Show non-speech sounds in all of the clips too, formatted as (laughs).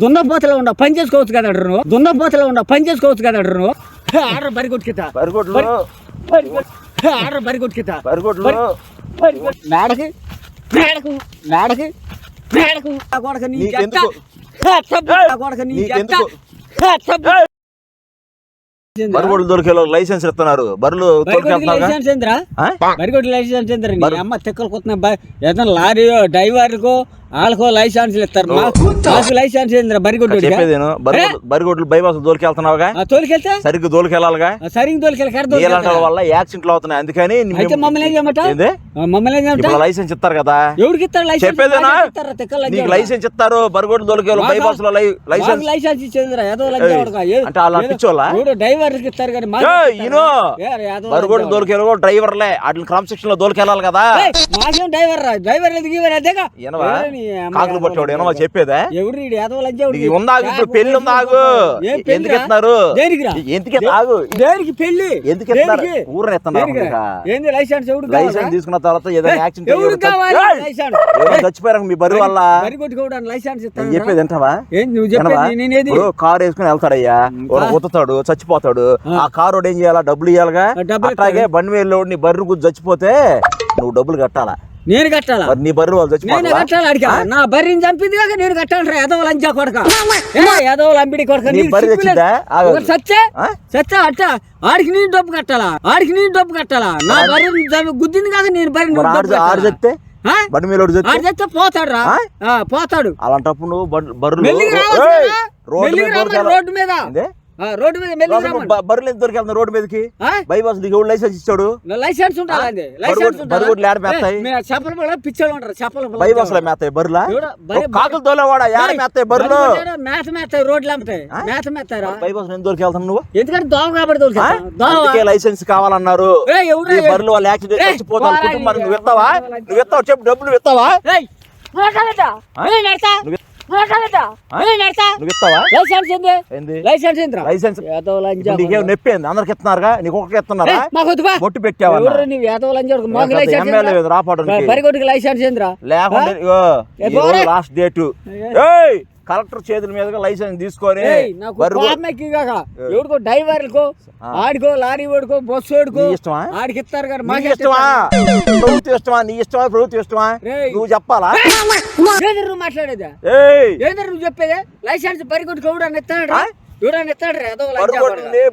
దున్నపోతలో ఉండ పని చేసుకోవచ్చు కదా అడ్రు నువ్వు? దున్నపోతలో ఉండ పని చేసుకోవచ్చు కదా అడ్రు నువ్వు? ఆర్డర్ బరి కొట్టుకితా బరిగొడ్లు ఆర్డర్ బరి కొట్టుకితా బరిగొడ్లు మేడకి. మేడకు? మేడకి. మేడకు కొడక నీ కొడక నీ బరిగొడ్లు దొరికే లైసెన్స్ ఇస్తున్నారు. తోలుకెళ్తున్నారు లైసెన్స్ ఏందిరా బరిగొడ్డు లైసెన్స్ ఏందిరా అమ్మ తిక్కలు కొత్త ఏదైనా లారీ డ్రైవర్కో వాళ్ళకో లైసెన్స్ ఇస్తారు. మాకు లైసెన్స్ ఏందిరా? బరిగొడ్డు చెప్పేది నేను బరిగొడ్లు బైపాస్ దోలికెళ్తున్నావుగా? తోలికెళ్తే సరిగ్గా దోలికెళ్ళాలిగా? సరిగ్గా నీళ్ళంటల వల్ల యాక్సిడెంట్లు అవుతున్నాయి. అందుకని అయితే మమ్మల్ని ఏం చేయమంట? మమ్మల్ని ఏం చేయమంట లైసెన్స్ ఇస్తారు కదా? ఎవరికి ఇస్తారు లైసెన్స్? చెప్పేదేనా? నీకు? లైసెన్స్ ఇస్తారు. బరిగొడ్లు దొరికేవాళ్ళు మాకు- బైపాస్లో లైసెన్స్ లైసెన్స్ ఇచ్చేదిరా. ఏదో అంటే పిచ్చోళ్ళా? ఎవడో డ్రైవర్కి ఇస్తారు కానీ ఏదో బరిగొడ్లు కూడా డ్రైవర్లే. వాటిని క్రమశిక్షణ లో దోలికెళ్ళాలి కదా? మాకేం డ్రైవర్ డ్రైవర్ లేదు అదేగా. కాకులు ఏదో పట్టేవాడు లంజా చెప్పేదా? ఎవరు ఏదో ఉందాగు ఇప్పుడు పెళ్ళి ఉందాగు? ఎందుకు దేనికిరా? ఎందుకు ఆగు దేనికి పెళ్ళి ఎందుకు దేనికి? ఊరిని? ఇంకా. ఏంది లైసెన్స్ ఎవడు లైసెన్స్ తీసుకున్న తర్వాత ఏదైనా యాక్సిడెంట్ ఎవరు కావాలి? లైసెన్స్. ఎవరైనా చచ్చిపోయారు మీ బరి వల్ల? బరి కొట్టుకోవడానికి లైసెన్స్ ఇస్తాను చెప్పేది వింటావా? ఏం నువ్వు వినవా? చెప్పేది నేనేది? ఇప్పుడు కారు వేసుకుని వెళ్తాడయ్యా. వాడు ఉతుతాడు చచ్చిపోతాడు. ఆ. కారు ఏం చేయాలా? డబ్బులు ఇవ్వాలిగా అట్లాగే బండి నీ బర్రె చచ్చిపోతే నువ్వు డబ్బులు కట్టాలా? నేను కట్టాలా? నీ బర్రె వాళ్ళు నేను చచ్చిపోతారా కట్టాలి అడిగా నా బర్రెని చంపింది కాక నేను కట్టాలి ఏదో లంచా కొడక. ఏదో లంబిడి కొడక. నీ బర్రె సచ్చే? సచ్చా అట్ట. ఆడికి నేను డబ్బు కట్టాలా? ఆడికి నేను డబ్బు కట్టాలా? నా బర్రెని చంపి- గుద్దింది కాక నేను బర్రెని ఆడు? చెప్తే? బండి మీద చెప్తే పోతాడు రా పోతాడు. అలాంటప్పుడు నువ్వు బర్- బర్రెలు? రోడ్డు మీద రోడ్డు మీద? ఆ, రోడ్డు మీదకి? బైపాస్ నీకు లైసెన్స్ ఇచ్చాడు? లైసెన్స్ ఏడ మేస్తాయి? చేపల పిచ్చోళ్ళు ఉంటారు చేపల బైపాస్లో మేస్తాయి కాకులు తోలేవాడా? ఏడ మేస్తాయి బర్రెలు బర్రెలు మేత మేస్తాయి రోడ్లు అమ్ముతాయి. మేత బైపాస్ దొరికెళ్తాను నువ్వు? ఎందుకంటే దోమ కాబట్టి దోమ లైసెన్స్ కావాలన్నారు. బర్రెలు వాళ్ళు యాక్సిడెంట్ కుటుంబానికి. నువ్వు ఇస్తావా నువ్వు ఇస్తావు చెప్పు డబ్బులు ఇస్తావా? నువ్వు? నువ్వు ఇస్తావా? లైసెన్స్ ఏంది? ఏంది? లైసెన్స్ ఏందిరా లైసెన్స్? ఏదో లంజా ఇప్పుడు నీకేం నొప్పింది అందరికి ఇస్తున్నారుగా? నీకు ఒక్కరికి ఇస్తున్నారా? ఏయ్, మాకు ఏదో లంజా కొడుకు? మాకు లైసెన్స్ ఎమ్మెల్యే లైసెన్స్ ఏందిరా పోరే. Last date. ఏయ్! కలెక్టర్ చేతుల మీదుగా లైసెన్స్ తీసుకొని. ఎవడికో డ్రైవర్కో ఆడికో లారీ ఓడుకో బస్సు ఓడుకో ఇష్టమా? ఆడికి ఇస్తారు కానీ మాకు ఇష్టమా? ప్రభుత్వం ఇష్టమా? నీ ఇష్టమా? ప్రభుత్వం ఇష్టమా. నువ్వు చెప్పాలా? నువ్వు మాట్లాడేదా? నువ్వు చెప్పేది? లైసెన్స్ బరిగొట్టుకు ఎవడన్నా ఇస్తాడు? ఎవడన్నా ఇస్తాడు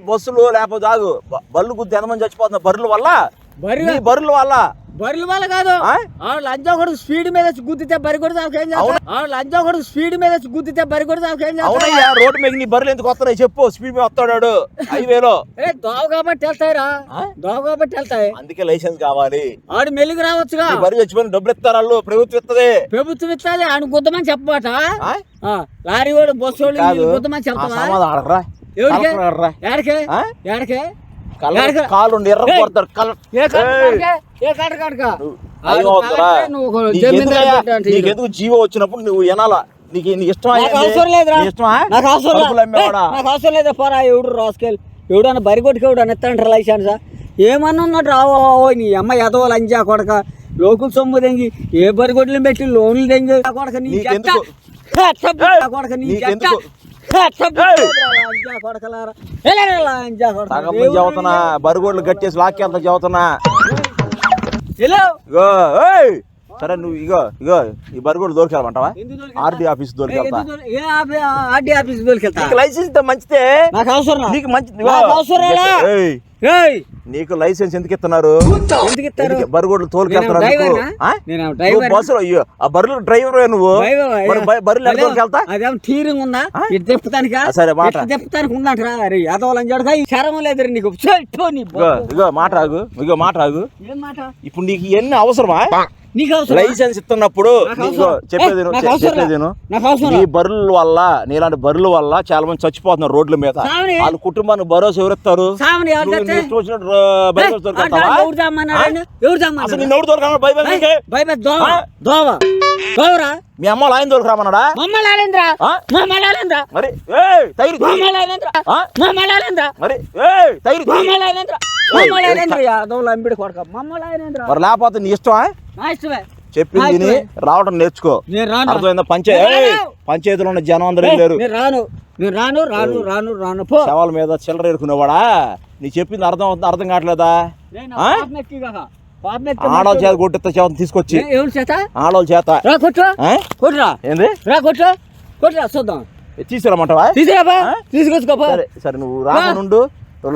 బస్సులు లేకపోతే బళ్ళు గుద్ది ఎంతమంది చచ్చిపోతున్నారు? బర్రెల వల్ల? బర్రెల వల్ల బర్రెల వల్ల కాదు. లంజా కొడుకు స్పీడ్ మీద వచ్చి గుద్దితే బరి కొడితే ఏం చేస్తా ఆ లంజా కొడుకు స్పీడ్ మీద వచ్చి గుద్దితే బరి కొడితే ఏం రోడ్డు మీద నీ బర్రెలు ఎందుకు వస్తున్నాయి చెప్పు. స్పీడ్ మీద వస్తాడు హైవేలో. ఏ దోవ కాబట్టి వెళ్తాయిరా? దోవ కాబట్టి వెళ్తాయి. అందుకే లైసెన్స్ కావాలి. ఆడు మెల్లికి రావచ్చుగా. నీ బర్రె చచ్చిపోయిన డబ్బులు ఇస్తారు వాళ్ళు. ప్రభుత్వం ఇస్తుంది ప్రభుత్వం ఇస్తుంది ఆయన గుద్దమని చెప్పమాట. లారీ వాడు బస్సు వీళ్ళు గుద్దమని చెప్తావా? ఎవరికి? ఎడక- కాలు ఉండి ఎర్ర కొడతారు. జీవో వచ్చినప్పుడు నువ్వు వినాలా? నీకు ఇష్టమా ఏంది? అవసరం లేదురా. నీ ఇష్టమా? నాకు అవసరం నాకు అవసరం లేదు. పోరా ఎవడు రాసుకెళ్ళి ఎవడన్నా బరి కొట్టుకు ఎవడన్నా ఎత్తాంటారు లైసెన్స్ ఏమన్నా ఉన్నట్టు రావో నీ అమ్మ ఎదవ లంజా కొడక లోకుల సొమ్ము తెంగి ఏ బరి కొట్లు పెట్టి లోన్లు తెంగి కొడక నీ కొడక నీ చదువుతున్నా బరుగోడ్లు కట్టేసి లాక్కెళ్తా చదువుతున్నా. సరే నువ్వు ఇగో ఇగో ఈ బరుగోడ్లు దొరికెళ్ళమంటావా? ఆర్డీ ఆఫీస్ దొరికెళ్తా. లైసెన్స్ మంచిదే. నాకు మంచిది ఇగో. నాకు లైసెన్స్ ఎందుకు ఇస్తున్నారు? ఎందుకు ఇస్తారు? ఎందుకు బరుగోడ్లు తోలుకెళ్తున్నారు బస్సులో అయ్యో ఆ బర్రెలు డ్రైవర్ నువ్వు? మరి బ- బర్రెలు ఎక్కడ తోలుకెళ్తా అదేం టీరింగ్ ఉందా? ఇటు సరే, మాట. ఇటు తిప్పుతానికి ఉందంటరా? అరే యాదవలని జడక ఈ చరం లేదు నీకు. ఇగో మాట రాగు ఇగో మాట రాగు ఏం మాట? ఇప్పుడు నీకు ఇవన్నీ అవసరమా? లైసెన్స్ ఇస్తున్నప్పుడు. చెప్పేది చెప్పేది నీ బర్రెల వల్ల నీలాంటి బర్రెల వల్ల చాలా మంది చచ్చిపోతున్నారు రోడ్ల మీద. వాళ్ళ కుటుంబానికి భరోసా ఎవరిస్తారు? సామని ఎవరు నువ్వు తెస్తే? ఎవరు? మీ అమ్మ ఆయన దొరకరామన్నాడా మరి ఏయ్ తైరి ఏయ్ తైరి కొడక. లేకపోతే నీ ఇష్టమా? నా ఇష్టమే. చెప్పింది విని రావడం నేర్చుకో. నేను రాను. అర్థమైందా? పంచాయతీ. పంచాయతీలో ఉన్న జనం అందరూ నేను రాను. నేను రాను రాను రాను రాను. పో. శవాల మీద చిల్లర ఎరుకునేవాడా నీ చెప్పింది అర్థం అర్థం కావట్లేదా? ఆడవాళ్ళ చేత కొట్టిస్తా చేత తీసుకొచ్చి. ఎవరి చేత? ఆడవాళ్ళ చేత. రా కొట్టు ఆ? కొట్టురా ఏంది? రా కొట్టు కొట్టురా చూద్దాం. తీసుకురమ్మంటావా? తీసుకురాబా తీసుకొచ్చుకోపా. సరే సరే నువ్వు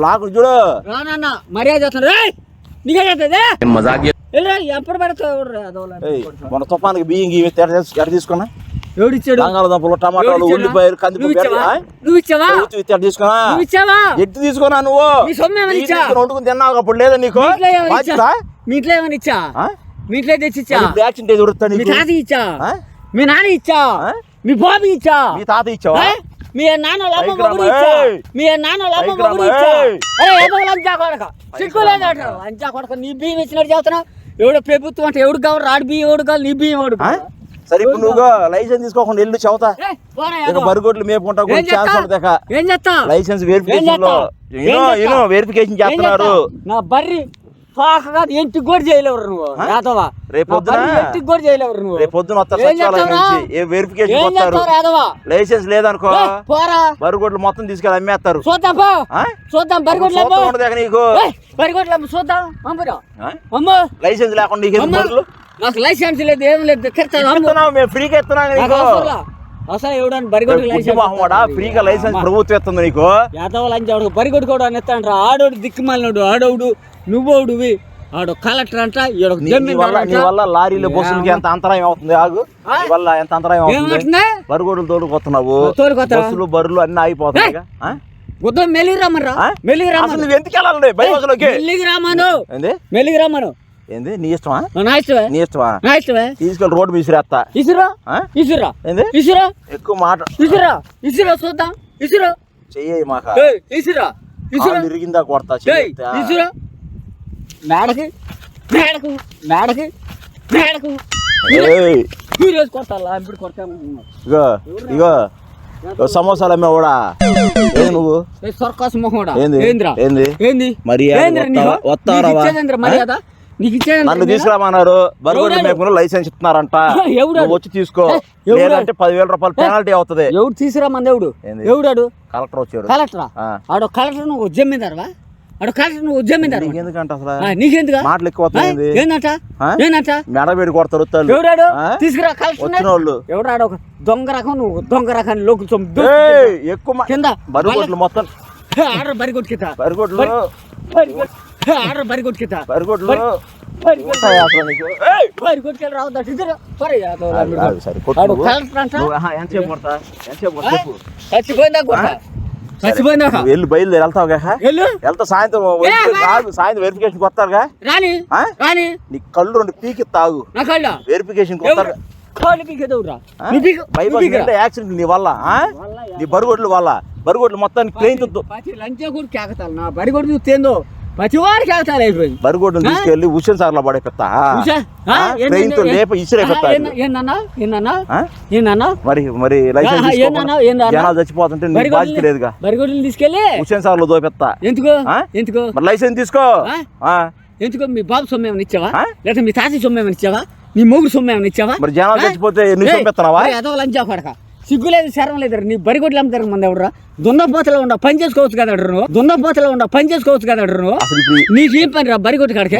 లాకు చూడు. రానన్న మర్యాద ఎప్పుడు పెడతావు మన తుఫానికి బియ్యం ఎక్కడ తీసుకున్నా? ఎవడిచ్చాడు బంగాళదుంపలు టమాటాలు ఉల్లిపాయలు కందిపప్పు? నువ్వు ఇచ్చావా? తీసుకున్నా? ఇచ్చావా? ఎట్టి తీసుకున్నా నువ్వు? వండుకుని తిన్నావు అప్పుడు లేదా నీకు? మీ ఇంట్లో ఏమైనా ఇచ్చా? మీ ఇంట్లో ఆ? మీ యాక్సిడెంట్ తాత ఇచ్చా? మీ నాన్న ఇచ్చా? మీ బాబు ఇచ్చా? మీ తాత ఇచ్చావా? మీ నాన్న మొగుడు ఇచ్చా. మీ నాన్న మొగుడు ఇచ్చా. అరే ఏదో లంచా కొడక? లంచా నీ బియ్యం ఇచ్చినట్టు చెప్తున్నావు ఎవడో ప్రభుత్వం అంటే ఎవడు కావాలి? రాడు బియ్యం ఎవడు కావాలి? నీ బియ్యం ఎవడు? సరే ఇప్పుడు నువ్వు లైసెన్స్ తీసుకోకుండా వెళ్ళి చదువుతా ఇక ఏదో. బరిగొడ్లు మేపుకుంటా ఏం ఛాన్స్ చేస్తా? ఉండదాక ఏం చేస్తా లైసెన్స్ వెరిఫికేషన్లో వెరిఫికేషన్ చేస్తున్నారు. చేస్తా? నా బర్రి. పాకగా ఇంటికి కూడా చేయలేవు నువ్వు? యాదవా? రేపు నా పొద్దున- బర్రి ఇంటికి కూడా చేయలేవు నువ్వు? రేపు పొద్దున? నుంచి. ఏ వెరిఫికేషన్ వస్తారు లైసెన్స్ లేదనుకో పోరా. బరిగొడ్లు మొత్తం తీసుకెళ్ళి అమ్మేస్తారు. చూద్దాం పో? చూద్దాం బరిగొడ్లు ఉండదు నీకు? బరిగొడ్లు చూద్దాం. అమ్మురా ఆ? అమ్మ. లైసెన్స్ లేకుండా నీకు లైసెన్స్ లేదు ఏం లేదు ఫ్రీగా అవసరంలా. అసలు ఎవడని బుద్ధి మొహమ్మడా? ఫ్రీగా లైసెన్స్ ప్రభుత్వం ఇస్తుంది నీకు? యాదవ లంచాడు బరిగొడ్డు కూడా ఎత్తాండ్రా ఆడోడు దిక్కుమాలినోడు ఆడోడు నువ్వోడువి ఆడు కలెక్టర్ అంట వల్ల లారీలు బస్సులకి ఎంత అంతరాయం అవుతుంది? ఆగు. వల్ల ఎంత అంతరాయం అవుతుంది? బరుగోడులు తోలుకొస్తున్నావు తోలుకొత్తావా? బస్సులు బర్రెలు అన్ని ఆగిపోతున్నాయి గుద్దం మెలిగి రమ్మరా మెలిగి అసలు రమ్మను నువ్వు ఎందుకు వెళ్ళాలి బైబస్లోకి మెల్లిగి రామను ఏంది? మెల్లిగి రమ్మను ఏంది? నీ ఇష్టమా? నా ఇష్టమే. నీ ఇష్టమా? నా ఇష్టమే. తీసుకెళ్ళి రోడ్డు విసిరేస్తా ఇసురా ఆ? ఇసురా ఏంది? ఇసురా ఎక్కువ మాట ఇసురా ఇసురా చూద్దాం. ఇసురా చెయ్యి మాక. ఇసురా ఇసురా కాలు ఇరిగిందా కొడతా ఇసురా మేడకి? మేడకు? మేడకి? మేడకు? ఏయ్, ఈరోజు కొట్టాలా ఇప్పుడు కొడతాను ఇగో సమోసాలు అమ్మేవాడా ఏంది నువ్వు? సర్కాస్ మొహోడా? ఏంది? ఏంద్రా? ఏంది? ఏంది? మర్యాద? నన్ను నేను? తీసుకురామన్నారు ఎవడాడు? మేపుకుని లైసెన్స్ ఇస్తున్నారంట? (laughs) నువ్వు వచ్చి తీసుకో? లేదంటే పదివేల రూపాయలు పెనాల్టీ అవుతుంది. ఎవడు తీసుకురామంది ఎవడు? ఎవడాడు కలెక్టర్ వచ్చాడు కలెక్టరా. ఆడు కలెక్టర్ నువ్వు జమ్మిందారవా ఆడు కలెక్టర్ నువ్వు నీకెందుకంట అసలు? నీకెందుగా మాటలు ఎక్కువ మెడ వేడి కొడతారు. ఎవడాడు? తీసుకురా కలెక్టర్ వాళ్ళు. ఎవడాడు ఒక దొంగ రకం నువ్వు దొంగ రకాన్ని లోకి ఎక్కువ కింద. మొత్తం. (laughs) ఆర్డర్ బరిగొడ్లు ఆర్డర్ బరిగొట్టు కింద బరిగొడ్లు బరిగొట్టు ఉంటాయి అసలు నీకు. ఏయ్! బరిగొట్టుకెళ్ళి రావద్దా ఇద్దరు సరే ఆగు, ఆగు, సరే, కొట్టు ఆడు నువ్వు. కలెక్టర్ అంట నువ్వు, ఆహా, ఎంతసేపు కొడతా? ఎంతసేపు కొడతా? చెప్పు. చచ్చిపోయిందా కొట్ట చచ్చిపోయిందాక నువ్వు వెళ్ళి బయలుదేరి వెళ్ళు. వెళ్తా సాయంత్రం సాయంత్రం వెరిఫికేషన్ వస్తారుగా రాని. ఆ? రాని. నీ కళ్ళు రెండు పీకి తాగు. నా కళ్ళ? వెరిఫికేషన్ వస్తారు. యాక్సిడెంట్ నీ వల్ల ఆ? నీ బరుగొడ్లు వల్ల. బరుగొడ్లు మొత్తానికి లంచే కూడా నా బడి కూడా చూస్తేందో ప్రతి కేకతాలు అయిపోయింది బరుగొడ్లు ఆ? తీసుకెళ్ళి హుషన్ సార్లో పడేపెత్తా ఉషా, ఆ? ఏంది, ట్రైన్తో ఏంది, లేప ఇసిరేపెత్తా ఏంద- ఏందన్నా? ఏందన్నా? మరి మరి లైసెన్స్? జనాలు చచ్చిపోతుంటే బాధ్యత లేదుగా. బరిగొడ్లు తీసుకెళ్ళి హుషన్ సార్లో దోపెత్తా ఎందుకు? మరి లైసెన్స్ తీసుకో. ఎందుకు? మీ బాబు సొమ్ము ఏమైనా ఇచ్చావా? లేదా మీ తాత సొమ్ము ఏమైనా ఇచ్చావా? నీ మొగుడు సొమ్ము ఏమైనా ఇచ్చావా? మరి జనాలు? చచ్చిపోతే నువ్వు అదో లంచా కొడక. సిగ్గు లేదు శరం లేదు నీ బరిగొడ్లు అమ్ముతారు మంది ఎవడరా దున్నపోతలో ఉండ పని చేసుకోవచ్చు కదా నువ్వు? దున్నపోతలో ఉండ పని చేసుకోవచ్చు కదా నువ్వు? నీకు ఏం పని రా బరిగొట్టు కాడికి?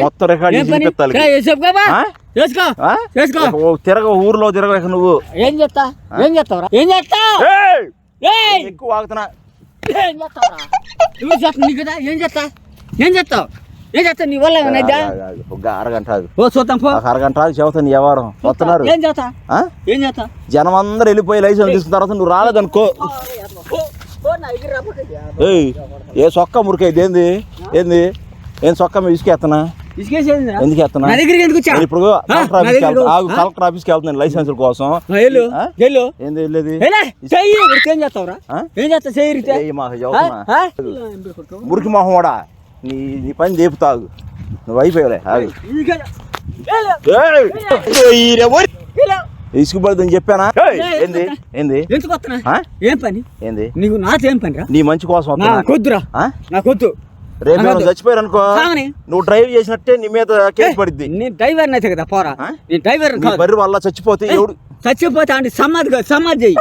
తిరగ ఊర్లో తిరగలేక నువ్వు. ఏం చేస్తా? ఏం చేస్తావురా ఏం! ఏయ్! ఎక్కువ వాగుతున్నా ఏం చేస్తావురా నువ్వు చేస్తా నీ కదా ఏం చేస్తా? ఏం చేస్తావు? ఏం చేస్తావు? నీ వల్ల ఏమైనా ఒక అరగంట ఆగు. ఓ చూద్దాం పో. ఒక అరగంట ఆగు చెబుతాను వ్యవహారం. వస్తున్నారు? ఏం చేస్తా? ఏం చేస్తా? జనం అందరూ వెళ్ళిపోయి లైసెన్స్ తీసుకున్న తర్వాత నువ్వు రాలేదనుకో. ఏయ్ ఏ సొక్క మురికైతే ఏంది? ఏంది? ఏం సొక్క మీద ఇసుకేస్తున్నా? ఎందుకు ఎత్తనా ఇప్పుడు? కలెక్టర్ ఆఫీస్కి ఆగు? కలెక్టర్ వెళ్తున్నాను లైసెన్స్ కోసం. ఏంది వెళ్ళేది? ఏం చేస్తావురా? మురికి మొహం వాడా? నీ నీ పని దేపుతాగు నువ్వు అయిపోయావులే ఆగు. ఇసుకుపడుతుందని చెప్పానా? ఏంది? ఏంది? ఏం పని? ఏంది? నీకు నాతో ఏం పని రా? నీ మంచి కోసం నా వస్తున్నా. కొద్దురా. ఆ? నా రేపు చచ్చిపోయారు అనుకో. నువ్వు డ్రైవ్ చేసినట్టే నీ మీద కేసు పడిద్ది. నేను డ్రైవర్ అయితే కదా పోరా. ఆ? నేను డ్రైవర్ నీ బర్రె వల్ల చచ్చిపోతే ఎవడు చచ్చిపోతే అంటే సమాధి కాదు, సమాధి చెయ్యి.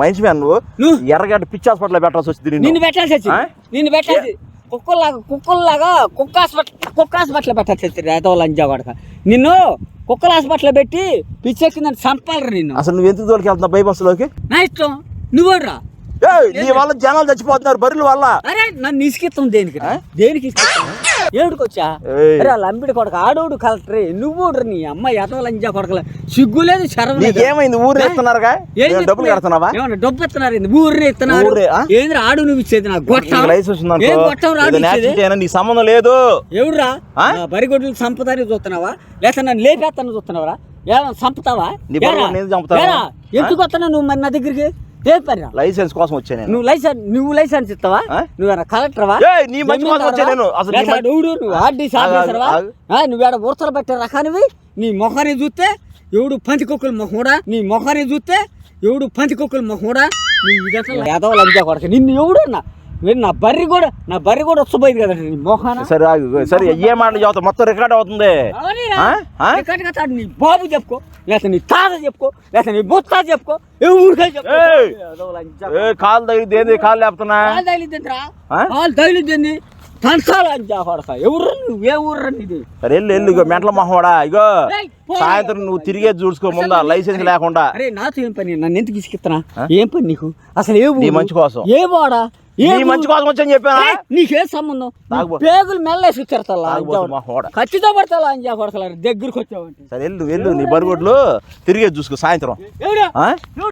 మనిషి నువ్వు? ఎర్రగడ్డ పిచ్చి హాస్పిటల్ పెట్టాల్సి వచ్చింది నిన్ను. పెట్టాల్సి వచ్చింది. ఆ? నిన్ను పెట్టాల్సి కుక్కల్లాగా కుక్కల్లాగా కుక్క హాస్పిటల్ కుక్క హాస్పిటల్ పెట్టాల్సి వచ్చింది రేతో లంజా కొడక నిన్ను కుక్కల హాస్పిటల్ పెట్టి పిచ్చెక్కిందని చంపాలరా నిన్ను. అసలు నువ్వు ఎందుకు తోలికి వెళ్తున్నావు బై బస్సులోకి? నా ఇష్టం. నువ్వురా నీ వల్ల జనాలు చచ్చిపోతున్నారు బర్రెల వల్ల. అరే నన్ను ఇసుకిస్తాం దేనికి? దేనికి ఇసుకిస్తాం ఏడుకొచ్చా? అంబిడి కొడక ఆడోడు కలెక్టరే నువ్వు నీ అమ్మ ఎదవ లంజా కొడకలే సిగ్గు లేదు శరం నీకేమైంది? ఊరు ఇస్తున్నారుగా డబ్బులు? కడుతున్నావా? డబ్బు ఇస్తున్నారు ఏంది? ఊరిని ఇస్తున్నారు? ఏంద్ర ఆడు నువ్వు ఇచ్చేది? నాకు గొట్టం. గొట్టం అయినా నీకు సంబంధం లేదు. ఎవడురా? నా బరిగొడ్లు సంపదాన్ని చూస్తున్నావా? లేక నన్ను లేపేస్తాను చూస్తున్నావా ఏమన్నా చంపుతావా? నీ? ఎందుకు వస్తున్నావు నువ్వు మరి నా దగ్గరికి? లైసెన్స్ కోసం వచ్చా నేను. నువ్వు లైసెన్స్ నువ్వు లైసెన్స్ ఇస్తావా? నువ్వేనా కలెక్టర్వా? నీ మంచి కోసం వచ్చా నేను. అసలు నువ్వు ఆర్డీసీ ఆఫీసర్వా నువ్వేడ ఉడతలు పెట్టే రకానివి? నీ మొఖాన్ని చూస్తే ఎవడు పంది కుక్కలు మొహూడా? నీ మొఖాన్ని చూస్తే ఎవడు పంది కుక్కలు మొహూడా? నీ ఇదంతా యాదవ లంజా కొడక. నిన్ను ఎవడు నా బర్రి కూడా నా బర్రి కూడా వస్తుపోయింది కదా నీ మొఖాన సరే సరే ఏ మాటలు చదువుతా మొత్తం రికార్డ్ అవుతుంది. నీ బాబు చెప్పుకో లేకపోతే నీ తాత చెప్పుకో లేకపోతే నీ ముత్తాత చెప్పుకో ఏ ఊరికే కాలు తగిలింది ఏంది? కాలు లేపుతున్నా? కాలు తగిలిద్దిరా? కాలు తగిలిద్ది ఎవరు నువ్వు? ఊర్రా నీది? వెళ్ళు ఇగో మెంటల మొహోడా ఇగో. సాయంత్రం నువ్వు తిరిగే చూసుకో ముందా లైసెన్స్ లేకుండా. అరే నాతో ఏం పని? నన్ను ఎందుకు ఇసుకిస్తున్నా ఆ? ఏం పని నీకు? అసలు ఏ మంచి కోసం. ఏ వాడా? ఏ మంచి కోసం వచ్చని చెప్పానా? ఏయ్, నీకే సంబంధం? పేగులు మెల్లేసి మొహోడా ఖచ్చితంగా పడతా అంజా దగ్గరికి వచ్చావంటే. సరే వెళ్ళు వెళ్ళు నీ బరుగుడ్లు తిరిగే చూసుకో సాయంత్రం?